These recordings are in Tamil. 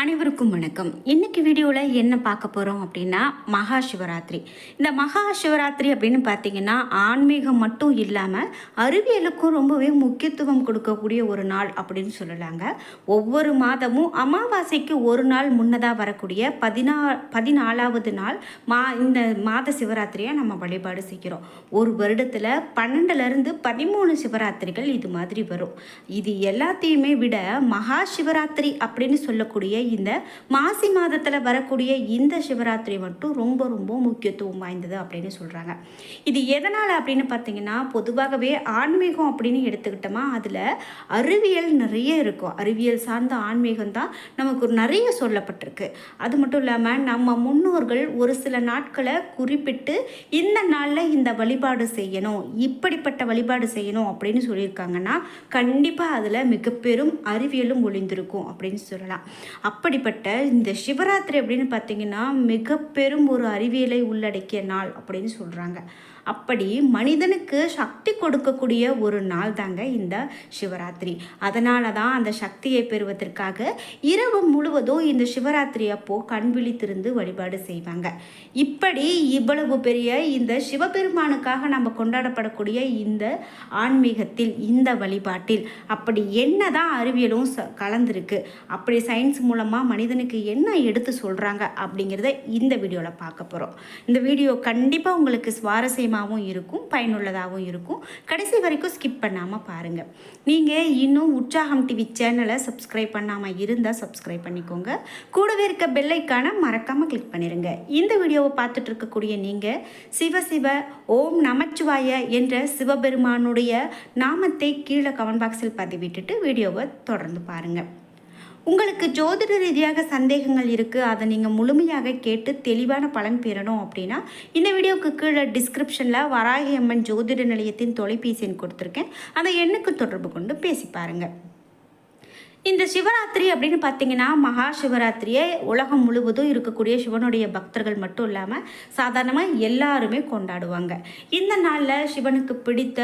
அனைவருக்கும் வணக்கம். இன்னைக்கு வீடியோவில் என்ன பார்க்க போகிறோம் அப்படின்னா மகா சிவராத்திரி. இந்த மகா சிவராத்திரி அப்படின்னு பார்த்தீங்கன்னா ஆன்மீகம் மட்டும் இல்லாமல் அறிவியலுக்கும் ரொம்பவே முக்கியத்துவம் கொடுக்கக்கூடிய ஒரு நாள் அப்படின்னு சொல்லலாங்க. ஒவ்வொரு மாதமும் அமாவாசைக்கு ஒரு நாள் முன்னதாக வரக்கூடிய பதினா பதினாலாவது நாள் மா இந்த மாத சிவராத்திரியை நம்ம வழிபாடு செய்கிறோம். ஒரு வருடத்தில் பன்னெண்டுலேருந்து பதிமூணு சிவராத்திரிகள் இது மாதிரி வரும். இது எல்லாத்தையுமே விட மகா சிவராத்திரி அப்படின்னு சொல்லக்கூடிய இந்த மாசி மாதத்தில் வரக்கூடிய இந்த சிவராத்திரி மட்டும் ரொம்ப ரொம்ப முக்கியத்துவம் வாய்ந்தது அப்படின்னு சொல்கிறாங்க இது எதனால் அப்படின்னு பார்த்தீங்கன்னா பொதுவாகவே ஆன்மீகம் அப்படின்னு எடுத்துக்கிட்டோமா அதில் அறிவியல் நிறைய இருக்கும். அறிவியல் சார்ந்த ஆன்மீகம் தான் நமக்கு நிறைய சொல்லப்பட்டிருக்கு. அது மட்டும் இல்லாமல் நம்ம முன்னோர்கள் ஒரு சில நாட்களை குறிப்பிட்டு இந்த நாளில் இந்த வழிபாடு செய்யணும் இப்படிப்பட்ட வழிபாடு செய்யணும் அப்படின்னு சொல்லியிருக்காங்கன்னா கண்டிப்பாக அதில் மிக பெரும் அறிவியலும் ஒளிந்திருக்கும் அப்படின்னு சொல்லலாம். அப்படிப்பட்ட இந்த சிவராத்திரி அப்படின்னு பார்த்தீங்கன்னா மிக பெரும் ஒரு அறிவியலை உள்ளடக்கிய நாள் அப்படின்னு சொல்கிறாங்க அப்படி மனிதனுக்கு சக்தி கொடுக்கக்கூடிய ஒரு நாள் தாங்க இந்த சிவராத்திரி. அதனால தான் அந்த சக்தியை பெறுவதற்காக இரவு முழுவதும் இந்த சிவராத்திரி அப்போ கண் விழித்திருந்து வழிபாடு செய்வாங்க. இப்படி இவ்வளவு பெரிய இந்த சிவபெருமானுக்காக நம்ம கொண்டாடப்படக்கூடிய இந்த ஆன்மீகத்தில் இந்த வழிபாட்டில் அப்படி என்ன தான் அறிவியலும் ச கலந்துருக்கு. அப்படி சயின்ஸ் மூலமாக மனிதனுக்கு என்ன எடுத்து சொல்கிறாங்க அப்படிங்கிறத இந்த வீடியோவில் பார்க்க போகிறோம் இந்த வீடியோ கண்டிப்பாக உங்களுக்கு சுவாரஸ்யமாகவும் இருக்கும் பயனுள்ளதாகவும் இருக்கும். கடைசி வரைக்கும் ஸ்கிப் பண்ணாமல் பாருங்கள் நீங்கள் இன்னும் உற்சாகம் டிவி சேனலை சப்ஸ்கிரைப் பண்ணாமல் இருந்தால் சப்ஸ்கிரைப் பண்ணிக்கோங்க. கூடவே இருக்க பெல்லைக்கான மறக்காமல் கிளிக் பண்ணிடுங்க இந்த வீடியோவை பார்த்துட்டு இருக்கக்கூடிய நீங்கள் சிவ சிவ ஓம் நமச்சிவாய என்ற சிவபெருமானுடைய நாமத்தை கீழே கமெண்ட் பாக்ஸில் பதிவிட்டுட்டு வீடியோவை தொடர்ந்து பாருங்கள் உங்களுக்கு ஜோதிட ரீதியாக சந்தேகங்கள் இருக்குது அதை நீங்கள் முழுமையாக கேட்டு தெளிவான பலன் பெறணும் அப்படின்னா இந்த வீடியோவுக்கு கீழே டிஸ்கிரிப்ஷனில் வராகி அம்மன் ஜோதிட நிலையத்தின் தொலைபேசி எண் கொடுத்துருக்கேன். அந்த எண்ணுக்கு தொடர்பு கொண்டு பேசி பாருங்கள் இந்த சிவராத்திரி அப்படின்னு பார்த்தீங்கன்னா மகா சிவராத்திரியை உலகம் முழுவதும் இருக்கக்கூடிய சிவனுடைய பக்தர்கள் மட்டும் இல்லாமல் சாதாரணமாக எல்லாருமே கொண்டாடுவாங்க. இந்த நாளில் சிவனுக்கு பிடித்த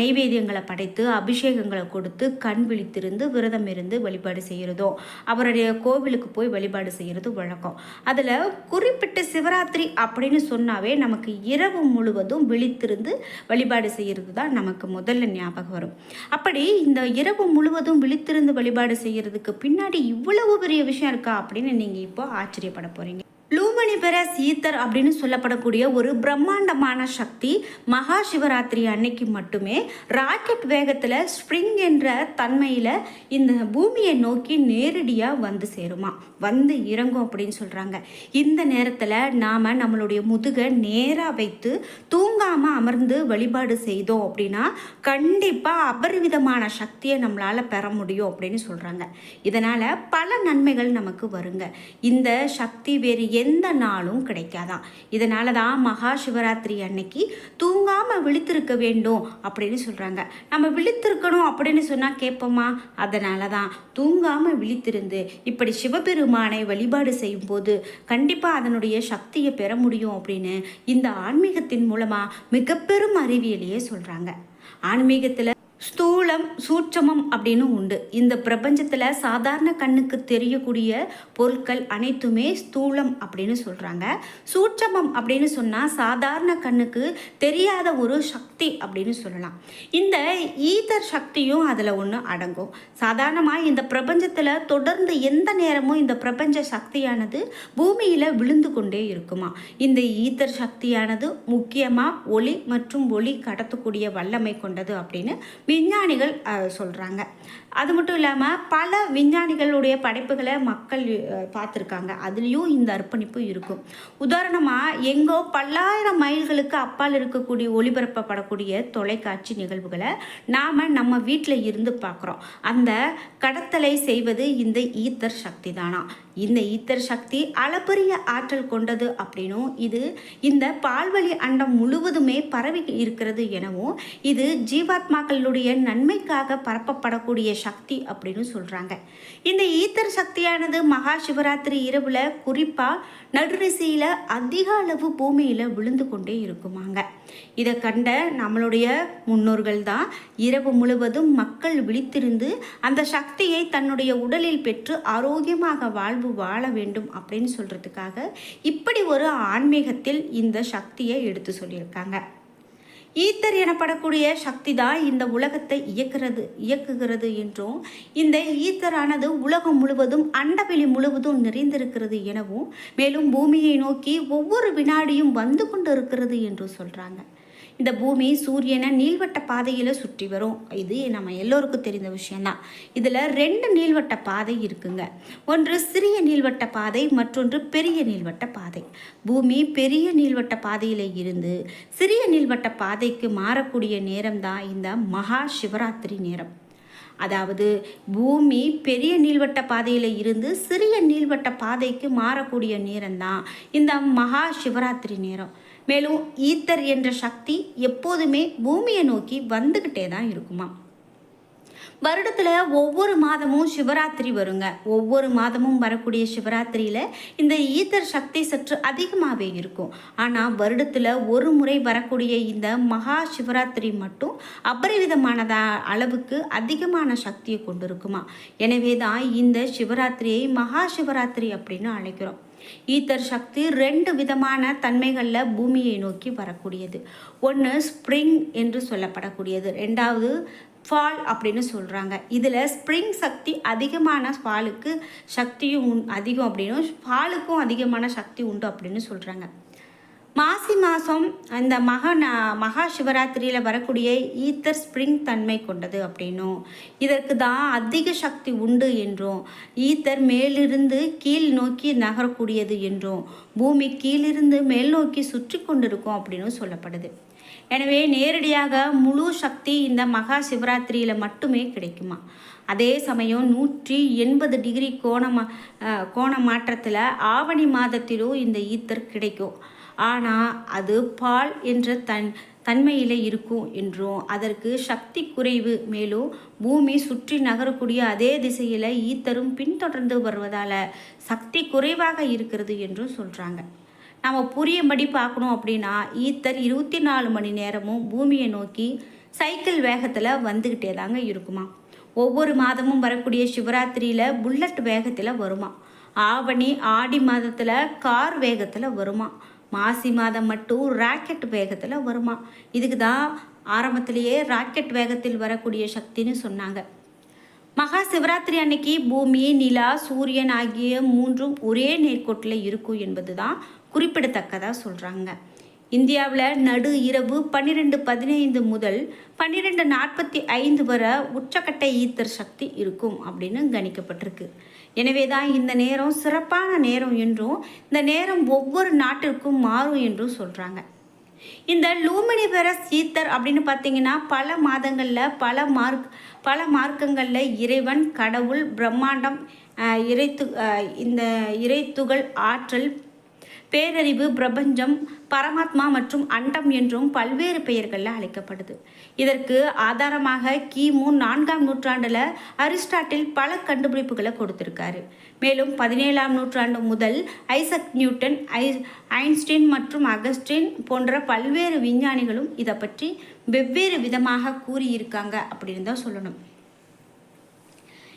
நெய்வேத்தியங்களை படைத்து அபிஷேகங்களை கொடுத்து கண் விழித்திருந்து விரதம் இருந்து வழிபாடு செய்கிறதோ அவருடைய கோவிலுக்கு போய் வழிபாடு செய்கிறது வழக்கம். அதில் குறிப்பிட்ட சிவராத்திரி அப்படின்னு சொன்னாவே நமக்கு இரவு முழுவதும் விழித்திருந்து வழிபாடு செய்கிறது தான் நமக்கு முதல்ல ஞாபகம் வரும். அப்படி இந்த இரவு முழுவதும் விழித்திருந்து வழிபாடு செய்யறதுக்கு பின்னாடி இவ்வளவு பெரிய விஷயம் இருக்கா அப்படின்னு நீங்கள் இப்போ ஆச்சரியப்பட போறீங்க. லூமணிபெற சீத்தர் அப்படின்னு சொல்லப்படக்கூடிய ஒரு பிரம்மாண்டமான சக்தி மகா சிவராத்திரி அன்னைக்கு மட்டுமே ராக்கெட் வேகத்தில் ஸ்ப்ரிங் என்ற தன்மையில் இந்த பூமியை நோக்கி நேரடியாக வந்து சேருமா. வந்து இறங்கும் அப்படின்னு சொல்கிறாங்க இந்த நேரத்தில் நாம் நம்மளுடைய முதுகை நேராக வைத்து தூங்காமல் அமர்ந்து வழிபாடு செய்தோம் அப்படின்னா கண்டிப்பாக அபரிவிதமான சக்தியை நம்மளால் பெற முடியும் அப்படின்னு சொல்கிறாங்க இதனால் பல நன்மைகள் நமக்கு வருங்க. இந்த சக்தி வேறு எந்த நாளும் கிடைக்காதான் இதனால தான் மகா சிவராத்திரி அன்னைக்கு தூங்காமல் விழித்திருக்க வேண்டும் அப்படின்னு சொல்கிறாங்க நம்ம விழித்திருக்கணும் அப்படின்னு சொன்னால் கேட்போமா? அதனால தான் தூங்காமல் விழித்திருந்து இப்படி சிவபெருமானை வழிபாடு செய்யும்போது கண்டிப்பாக அதனுடைய சக்தியை பெற முடியும் அப்படின்னு இந்த ஆன்மீகத்தின் மூலமாக மிக பெரும் அறிவியலையே சொல்கிறாங்க ஆன்மீகத்தில் ஸ்தூலம் சூட்சமம் அப்படின்னு உண்டு. இந்த பிரபஞ்சத்தில் சாதாரண கண்ணுக்கு தெரியக்கூடிய பொருட்கள் அனைத்துமே ஸ்தூலம் அப்படின்னு சொல்கிறாங்க சூட்சமம் அப்படின்னு சொன்னால் சாதாரண கண்ணுக்கு தெரியாத ஒரு சக்தி அப்படின்னு சொல்லலாம். இந்த ஈதர் சக்தியும் அதில் ஒன்று அடங்கும். சாதாரணமாக இந்த பிரபஞ்சத்தில் தொடர்ந்து எந்த நேரமும் இந்த பிரபஞ்ச சக்தியானது பூமியில் விழுந்து கொண்டே இருக்குமா? இந்த ஈதர் சக்தியானது முக்கியமாக ஒளி மற்றும் ஒளி கடத்தக்கூடிய வல்லமை கொண்டது அப்படின்னு விஞ்ஞானிகள் சொல்கிறாங்க அது மட்டும் இல்லாமல் பல விஞ்ஞானிகளுடைய படைப்புகளை மக்கள் பார்த்துருக்காங்க. அதுலேயும் இந்த அர்ப்பணிப்பு இருக்கும். உதாரணமாக எங்கோ பல்லாயிரம் மைல்களுக்கு அப்பால் இருக்கக்கூடிய ஒளிபரப்பப்படக்கூடிய தொலைக்காட்சி நிகழ்வுகளை நாம் நம்ம வீட்டில் இருந்து பார்க்குறோம் அந்த கடத்தலை செய்வது இந்த ஈத்தர் சக்தி தானா? இந்த ஈத்தர் சக்தி அளப்பரிய ஆற்றல் கொண்டது அப்படின்னும் இது இந்த பால்வழி அண்டம் முழுவதுமே பரவி இருக்கிறது எனவும் இது ஜீவாத்மாக்களுடைய நன்மைக்காக பரப்பப்படக்கூடிய சக்தி அப்படின்னு சொல்கிறாங்க இந்த ஈத்தர் சக்தியானது மகா சிவராத்திரி இரவில் குறிப்பாக நடுரிசையில் அதிக அளவு பூமியில் விழுந்து கொண்டே இருக்குமாங்க. இதை கண்ட நம்மளுடைய முன்னோர்கள் தான் இரவு முழுவதும் மக்கள் விழித்திருந்து அந்த சக்தியை தன்னுடைய உடலில் பெற்று ஆரோக்கியமாக வாழ்வு வாழ வேண்டும் அப்படின்னு சொல்கிறதுக்காக இப்படி ஒரு ஆன்மீகத்தில் இந்த சக்தியை எடுத்து சொல்லியிருக்காங்க. ஈத்தர் எனப்படக்கூடிய சக்தி தான் இந்த உலகத்தை இயக்குறது இயக்குகிறது என்றும் இந்த ஈத்தரானது உலகம் முழுவதும் அண்டவெளி முழுவதும் நிறைந்திருக்கிறது எனவும் மேலும் பூமியை நோக்கி ஒவ்வொரு வினாடியும் வந்து கொண்டு இருக்கிறது என்றும் சொல்கிறாங்க இந்த பூமி சூரியனை நீள்வட்ட பாதையில் சுற்றி வரும். இது நம்ம எல்லோருக்கும் தெரிந்த விஷயம்தான். இதில் ரெண்டு நீள்வட்ட பாதை இருக்குங்க. ஒன்று சிறிய நீள்வட்ட பாதை மற்றொன்று பெரிய நீள்வட்ட பாதை. பூமி பெரிய நீள்வட்ட பாதையில் இருந்து சிறிய நீள்வட்ட பாதைக்கு மாறக்கூடிய நேரம் தான் இந்த மகா சிவராத்திரி நேரம். அதாவது பூமி பெரிய நீள்வட்ட பாதையில் இருந்து சிறிய நீள்வட்ட பாதைக்கு மாறக்கூடிய நேரம்தான் இந்த மகா சிவராத்திரி நேரம். மேலும் ஈத்தர் என்ற சக்தி எப்போதுமே பூமியை நோக்கி வந்துக்கிட்டே தான் இருக்குமா? வருடத்தில் ஒவ்வொரு மாதமும் சிவராத்திரி வருங்க. ஒவ்வொரு மாதமும் வரக்கூடிய சிவராத்திரியில் இந்த ஈத்தர் சக்தி சற்று அதிகமாகவே இருக்கும். ஆனால் வருடத்தில் ஒரு முறை வரக்கூடிய இந்த மகா சிவராத்திரி மட்டும் அபரிவிதமானதா அளவுக்கு அதிகமான சக்தியை கொண்டு இருக்குமா எனவே தான் இந்த சிவராத்திரியை மகா சிவராத்திரி அப்படின்னு அழைக்கிறோம். ஈத்தர் சக்தி ரெண்டு விதமான தன்மைகளில் பூமியை நோக்கி வரக்கூடியது. ஒன்று ஸ்ப்ரிங் என்று சொல்லப்படக்கூடியது. ரெண்டாவது ஃபால் அப்படின்னு சொல்கிறாங்க இதில் ஸ்ப்ரிங் சக்தி அதிகமான ஃபாலுக்கு சக்தியும் உண் அதிகம் அப்படின்னும் ஃபாலுக்கும் அதிகமான சக்தி உண்டு அப்படின்னு சொல்கிறாங்க மாசி மாதம் அந்த மகா மகா சிவராத்திரியில் வரக்கூடிய ஈத்தர் ஸ்ப்ரிங் தன்மை கொண்டது அப்படின்னும். இதற்கு தான் அதிக சக்தி உண்டு என்றும் ஈத்தர் மேலிருந்து கீழ் நோக்கி நகரக்கூடியது என்றும் பூமி கீழிருந்து மேல் நோக்கி சுற்றி கொண்டிருக்கும் அப்படின்னு சொல்லப்படுது. எனவே நேரடியாக முழு சக்தி இந்த மகா சிவராத்திரியில் மட்டுமே கிடைக்குமா? அதே சமயம் நூற்றி எண்பது டிகிரி கோண கோண மாற்றத்தில் ஆவணி மாதத்திலும் இந்த ஈத்தர் கிடைக்கும். ஆனால் அது பால் என்ற தன் தன்மையில் இருக்கும் என்றும் அதற்கு சக்தி குறைவு மேலும் பூமி சுற்றி நகரக்கூடிய அதே திசையில் ஈத்தரும் பின்தொடர்ந்து வருவதால் சக்தி குறைவாக இருக்கிறது என்றும் சொல்கிறாங்க நம்ம புரியும்படி பார்க்கணும் அப்படின்னா ஈத்தர் இருபத்தி நாலு மணி நேரமும் பூமியை நோக்கி சைக்கிள் வேகத்தில் வந்துக்கிட்டே தாங்க இருக்குமா ஒவ்வொரு மாதமும் வரக்கூடிய சிவராத்திரியில் புல்லட் வேகத்தில் வருமா ஆவணி ஆடி மாதத்தில் கார் வேகத்தில் வருமா மாசி மாதம் மட்டும் ராக்கெட் வேகத்தில் வருமா? இதுக்கு தான் ஆரம்பத்திலேயே ராக்கெட் வேகத்தில் வரக்கூடிய சக்தின்னு சொன்னாங்க. மகா சிவராத்திரி அன்னைக்கு பூமி நிலா சூரியன் ஆகிய மூன்றும் ஒரே நேர்கோட்டில் இருக்கும் என்பது தான் குறிப்பிடத்தக்கதாக சொல்கிறாங்க இந்தியாவில் நடு இரவு பன்னிரெண்டு பதினைந்து முதல் பன்னிரெண்டு நாற்பத்தி ஐந்து வரை உச்சக்கட்ட ஈத்தர் சக்தி இருக்கும் அப்படின்னு கணிக்கப்பட்டிருக்கு. எனவே தான் இந்த நேரம் சிறப்பான நேரம் என்றும் இந்த நேரம் ஒவ்வொரு நாட்டிற்கும் மாறும் என்றும் சொல்கிறாங்க இந்த லூமினிபெரஸ் ஈத்தர் அப்படின்னு பார்த்தீங்கன்னா பல மாதங்களில் பல மார்க் பல மார்க்கங்களில் இறைவன் கடவுள் பிரம்மாண்டம் இறைத்து இந்த இறைத்துகள் ஆற்றல் பேரறிவு பிரபஞ்சம் பரமாத்மா மற்றும் அண்டம் என்றும் பல்வேறு பெயர்களில் அழைக்கப்படுது. இதற்கு ஆதாரமாக கிமு நான்காம் நூற்றாண்டில் அரிஸ்டாட்டில் பல கண்டுபிடிப்புகளை கொடுத்திருக்காரு. மேலும் பதினேழாம் நூற்றாண்டு முதல் ஐசக் நியூட்டன் ஐ ஐன்ஸ்டீன் மற்றும் அகஸ்டின் போன்ற பல்வேறு விஞ்ஞானிகளும் இதை பற்றி வெவ்வேறு விதமாக கூறியிருக்காங்க அப்படின்னு தான் சொல்லணும்.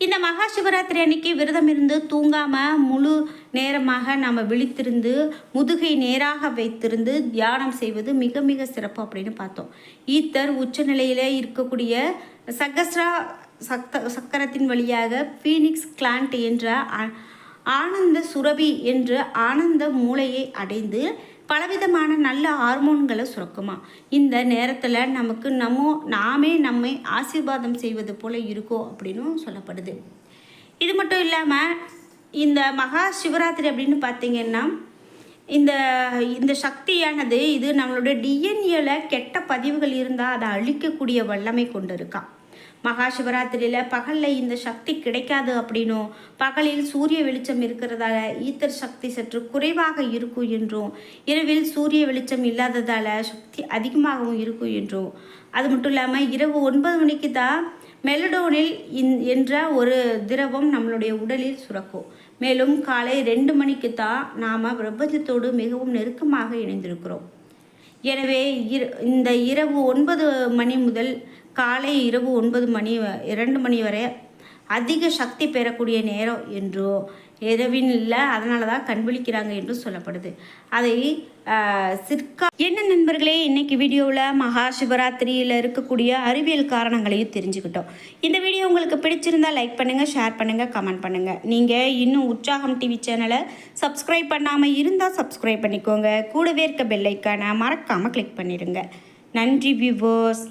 இந்த மகா சிவராத்திரி அன்னைக்கு விரதம் இருந்து தூங்காமல் முழு நேரமாக நம்ம விழித்திருந்து முதுகை நேராக வைத்திருந்து தியானம் செய்வது மிக மிக சிறப்பு அப்படின்னு பார்த்தோம். ஈத்தர் உச்சநிலையில் இருக்கக்கூடிய சகஸ்ரா சக்த சக்கரத்தின் வழியாக ஃபீனிக்ஸ் கிளாண்ட் என்ற ஆனந்த சுரபி என்ற ஆனந்த மூளையை அடைந்து பலவிதமான நல்ல ஹார்மோன்களை சுரக்குமா. இந்த நேரத்தில் நமக்கு நம்ம நாமே நம்மை ஆசீர்வாதம் செய்வது போல இருக்கோ அப்படின்னும் சொல்லப்படுது. இது மட்டும் இல்லாமல் இந்த மகா சிவராத்திரி அப்படின்னு பார்த்தீங்கன்னா இந்த இந்த சக்தியானது இது நம்மளுடைய டிஎன்ஏல கெட்ட பதிவுகள் இருந்தால் அதை அழிக்கக்கூடிய வல்லமை கொண்டு இருக்கான் மகா சிவராத்திரியில் பகலில் இந்த சக்தி கிடைக்காது அப்படின்னும் பகலில் சூரிய வெளிச்சம் இருக்கிறதால ஈத்தர் சக்தி சற்று குறைவாக இருக்கும் என்றும் இரவில் சூரிய வெளிச்சம் இல்லாததால் சக்தி அதிகமாகவும் இருக்கும் என்றும். அது மட்டும் இல்லாமல் இரவு ஒன்பது மணிக்கு தான் மெலடோனில் இன்- என்ற ஒரு திரவம் நம்மளுடைய உடலில் சுரக்கும். மேலும் காலை ரெண்டு மணிக்கு தான் நாம் பிரபஞ்சத்தோடு மிகவும் நெருக்கமாக இணைந்திருக்கிறோம். எனவே இர இந்த இரவு ஒன்பது மணி முதல் காலை இரவு ஒன்பது மணி வ- இரண்டு மணி வரை அதிக சக்தி பெறக்கூடிய நேரம் என்றோ இரவின் இல்லை அதனால தான் கண்விழிக்கிறாங்க என்றும் சொல்லப்படுது. அதை சிற்கா என்ன நண்பர்களே இன்னைக்கு வீடியோவில் மகா சிவராத்திரியில் இருக்கக்கூடிய அறிவியல் காரணங்களையும் தெரிஞ்சுக்கிட்டோம். இந்த வீடியோ உங்களுக்கு பிடிச்சிருந்தா லைக் பண்ணுங்கள் ஷேர் பண்ணுங்கள் கமெண்ட் பண்ணுங்கள் நீங்கள் இன்னும் உற்சாகம் டிவி சேனலை சப்ஸ்கிரைப் பண்ணாமல் இருந்தால் சப்ஸ்கிரைப் பண்ணிக்கோங்க. கூடவே இருக்க பெல்லைக்கான மறக்காமல் கிளிக் பண்ணிடுங்க நன்றி வியூவர்ஸ்